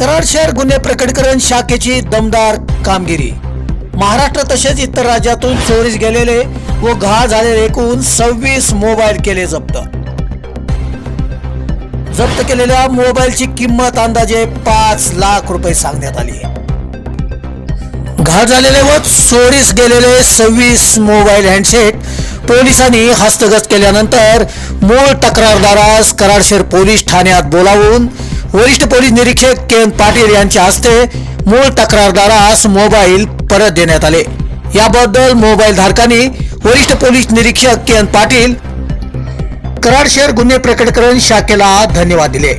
कराड शहर गुन्हे प्रकटीकरण शाखेची दमदार कामगिरी. महाराष्ट्र तसेच इतर राज्यातून चोरीस गेलेले व घा झालेले एकूण सव्वीस मोबाईल केले जप्त. जप्त केलेल्या मोबाईलची किंमत अंदाजे पाच लाख रुपये सांगण्यात आली. घा झालेले व चोरीस गेलेले सव्वीस मोबाईल हँडसेट पोलिसांनी हस्तगत केल्यानंतर मूळ तक्रारदारास कराडशेर पोलीस ठाण्यात बोलावून वरिष्ठ पोलीस निरीक्षक के एन पाटील यांच्या हस्ते मूळ तक्रारदारास मोबाईल परत देण्यात आले. याबद्दल मोबाईल धारकांनी वरिष्ठ पोलीस निरीक्षक के एन पाटील कराड शहर गुन्हे प्रकटीकरण शाखेला धन्यवाद दिले.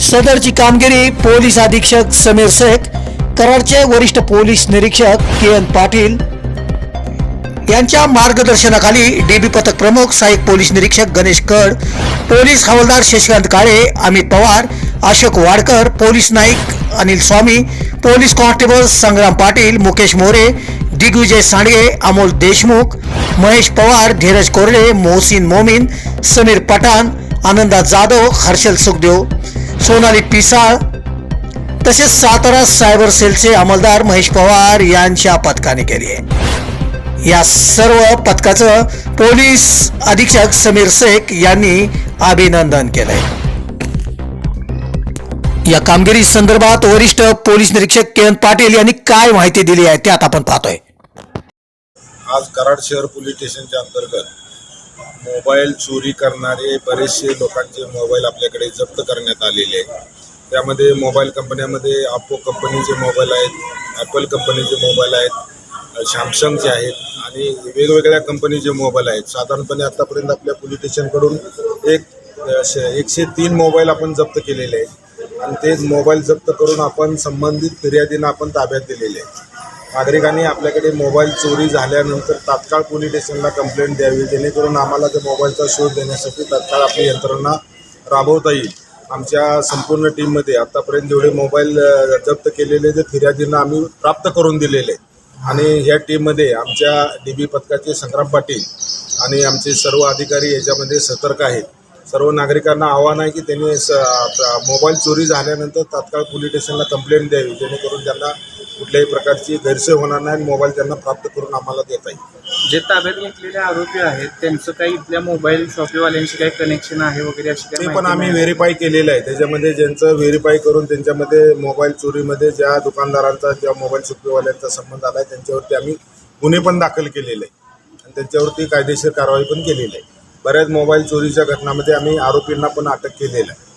सदरची कामगिरी पोलीस अधीक्षक समीर शेख कराडचे वरिष्ठ पोलीस निरीक्षक के एन पाटील यांच्या मार्गदर्शनाखाली डीबी पथक प्रमुख सहाय्यक पोलीस निरीक्षक गणेश कड पोलीस हवालदार शशिकांत काळे अमित पवार अशोक वाडकर पोलीस नाईक अनिल स्वामी पोलीस कॉन्स्टेबल संग्राम पाटील मुकेश मोरे दिग्विजय सांडगे अमोल देशमुख महेश पवार धीरज कोरडे मोहसिन मोमीन समीर पठाण आनंदा जाधव हर्षल सुखदेव सोनाली पिसाळ तसेच सातारा सायबर सेलचे अंमलदार महेश पवार यांच्या पथकाने केली आहे. या सर्व पथकाचं पोलीस अधीक्षक समीर शेख यांनी अभिनंदन केलंय. या कामगिरी संदर्भात वरिष्ठ पोलीस निरीक्षक के एन पाटील यांनी काय माहिती दिली आहे ते आता आपण पाहतोय. आज कराड शहर पोलीस स्टेशनच्या अंतर्गत मोबाईल चोरी करणारे बरेचसे लोकांचे मोबाईल आपल्याकडे जप्त करण्यात आलेले आहेत. त्यामध्ये मोबाईल कंपन्यामध्ये आपो कंपनीचे मोबाईल आहेत ॲपल कंपनीचे मोबाईल आहेत सॅमसंगचे आहेत आणि वेगवेगळ्या कंपनीचे मोबाईल आहेत. साधारणपणे आत्तापर्यंत आपल्या पोलीस स्टेशनकडून एक श- एकशे तीन मोबाईल आपण जप्त केलेले आहेत. आणि ते मोबाईल जप्त करून आपण संबंधित फिर्यादींना आपण ताब्यात दिलेले आहे नागरिकांनी आपल्याकडे मोबाईल चोरी झाल्यानंतर तात्काळ पोलीस स्टेशनला कंप्लेंट द्यावी जेणेकरून आम्हाला त्या मोबाईलचा शोध देण्यासाठी तात्काळ आपली यंत्रणा राबवता येईल. आमच्या संपूर्ण टीममध्ये आतापर्यंत जेवढे मोबाईल जप्त केलेले ते फिर्यादींना आम्ही प्राप्त करून दिलेले आहेत. आणि ह्या टीममध्ये आमच्या डी बी पथकाचे संग्राम पाटील आणि आमचे सर्व अधिकारी याच्यामध्ये सतर्क आहेत. सर्व नागरिकांना आव्हान आहे की त्यांनी मोबाईल चोरी झाल्यानंतर तात्काळ पोलीस स्टेशनला कंप्लेंट द्यावी जेणेकरून त्यांना कुठल्याही प्रकारची गैरसोय होणार नाही आणि मोबाईल त्यांना प्राप्त करून आम्हाला देता येईल. जे ताब्यात घेतलेले आरोपी आहेत त्यांचं काही इथल्या मोबाईल शॉपीवाल्यांशी काही कनेक्शन आहे वगैरे अशी ते पण आम्ही? व्हेरीफाय केलेलं आहे. त्याच्यामध्ये ज्यांचं व्हेरीफाय करून त्यांच्यामध्ये मोबाईल चोरीमध्ये ज्या दुकानदारांचा ज्या मोबाईल सुपीवाल्यांचा संबंध आला आहे त्यांच्यावरती आम्ही गुन्हे पण दाखल केलेले आहे आणि त्यांच्यावरती कायदेशीर कारवाई पण केलेली आहे. बऱ्याच मोबाईल चोरीच्या घटनामध्ये आम्ही आरोपींना पण अटक केलेलं आहे.